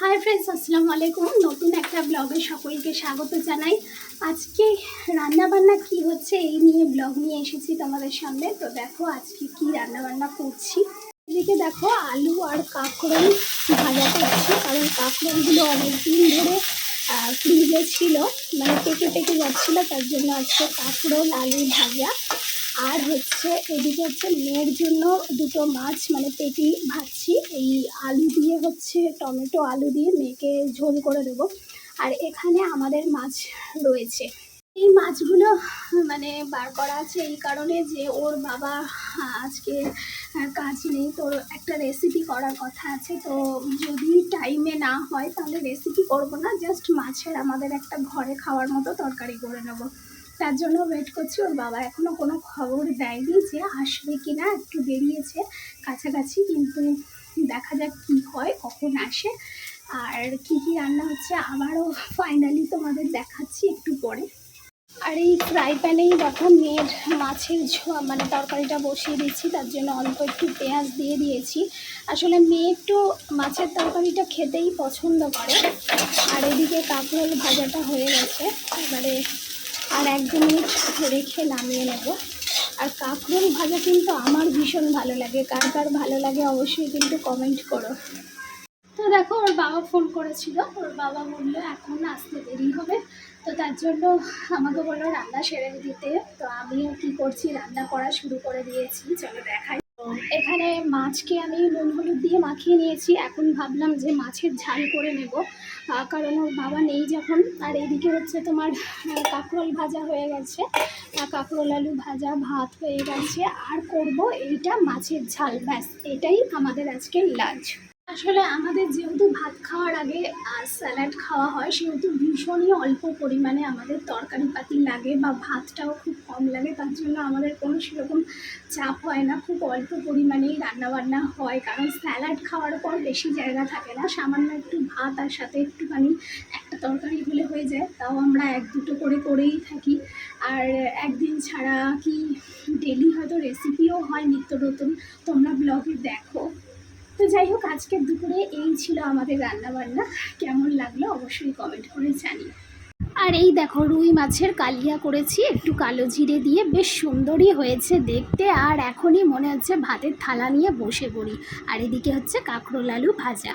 Hi friends আসসালামু আলাইকুম। নতুন একটা ব্লগে সকলকে স্বাগত জানাই। আজকে রান্না বান্না কি হচ্ছে এই নিয়ে ব্লগ নিয়ে এসেছি তোমাদের সামনে। তো দেখো আজকে কি রান্না বান্না করছি। এদিকে দেখো আলু আর কাঁকরোল ভাজা করছি, কারণ কাঁকরোলগুলো অনেক দিন ধরে ফ্রিজে ছিল মানে পেকে পেকে যাচ্ছিল, তার জন্য আজকে কাঁকরোল আলু ভাজা আর হচ্ছে এদিকে হচ্ছে মেয়ের জন্য দুটো মাছ মানে পেটি ভাজছি। এই আলু দিয়ে হচ্ছে, টমেটো আলু দিয়ে মেয়েকে ঝোল করে দেবো। আর এখানে আমাদের মাছ রয়েছে। এই মাছগুলো মানে বার করা আছে এই কারণে যে ওর বাবা, আজকে কাজ নেই। তোর একটা রেসিপি করার কথা আছে। তো যদি টাইমে না হয়, তাহলে রেসিপি করব না। জাস্ট মাছের আমাদের একটা ঘরে খাওয়ার মতো তরকারি করে নেব। তার জন্য ওয়েট করছি। ওর বাবা এখনও কোনো খবর দেয়নি যে আসবে কি না একটু বেরিয়েছে কাছাকাছি, কিন্তু দেখা যাক কি হয়, কখন আসে। আর কি কি রান্না হচ্ছে আবারও ফাইনালি তোমাদের দেখাচ্ছি একটু পরে। আর এই ফ্রাই প্যানেই দেখো, মেয়ের মাছের মানে তরকারিটা বসিয়ে দিচ্ছি তার জন্য অল্প একটু পেঁয়াজ দিয়ে দিয়েছি। আসলে মেয়ে একটু মাছের তরকারিটা খেতেই পছন্দ করে। আর এদিকে কাঁকরোল ভাজাটা হয়ে গেছে। এবারে আর এক দু মিনিট রেখে নামিয়ে নেব। আর কাঁকরোল ভাজা কিন্তু আমার ভীষণ ভালো লাগে। কার কার ভালো লাগে অবশ্যই কিন্তু কমেন্ট করো। তো দেখো, ওর বাবা ফোন করেছিল। ওর বাবা বলল, এখন আসতে দেরি হবে। তো তার জন্য আমাকে বলল, রান্না সেরে দিতে। তো আমিও কি করছি, রান্না করা শুরু করে দিয়েছি। চলো দেখাই। এখানে মাছকে আমি নুন হলুদ দিয়ে মাখিয়ে নিয়েছি। এখন ভাবলাম যে মাছের ঝাল করে নেব। কারণ ওর বাবা নেই যখন। আর এদিকে হচ্ছে তোমার কাঁকরোল ভাজা হয়ে গেছে। কাঁকরোল, আলু ভাজা, ভাত হয়ে গেছে। আর করব এইটা মাছের ঝাল। ব্যাস, এটাই আমাদের আজকের লাঞ্চ। আসলে আমাদের যেহেতু ভাত খাওয়ার আগে স্যালাড খাওয়া হয়, সেহেতু ভীষণই অল্প পরিমাণে আমাদের তরকারি পাতি লাগে বা ভাতটাও খুব কম লাগে। তার জন্য আমাদের কোনো সেরকম চাপ হয় না, খুব অল্প পরিমাণেই রান্নাবান্না হয়। কারণ স্যালাড খাওয়ার পর বেশি জায়গা থাকে না, সামান্য একটু ভাত আর সাথে একটুখানি একটা তরকারি হলে হয়ে যায়, তাও আমরা এক দুটো করে করেই থাকি। আর একদিন ছাড়া কি ডেলি হয়তো রেসিপিও হয় নিত্য নতুন, তোমরা ব্লগে দেখো। তো যাই হোক, আজকের দুপুরে এই ছিল আমাদের রান্নাবান্না। কেমন লাগল অবশ্যই কমেন্ট করে জানিয়ে আর এই দেখো, রুই মাছের কালিয়া করেছি, একটু কালো জিরে দিয়ে, বেশ সুন্দরই হয়েছে দেখতে। আর এখনই মনে হচ্ছে ভাতের থালা নিয়ে বসে পড়ি। আর এদিকে হচ্ছে কাঁকরোল আলু ভাজা।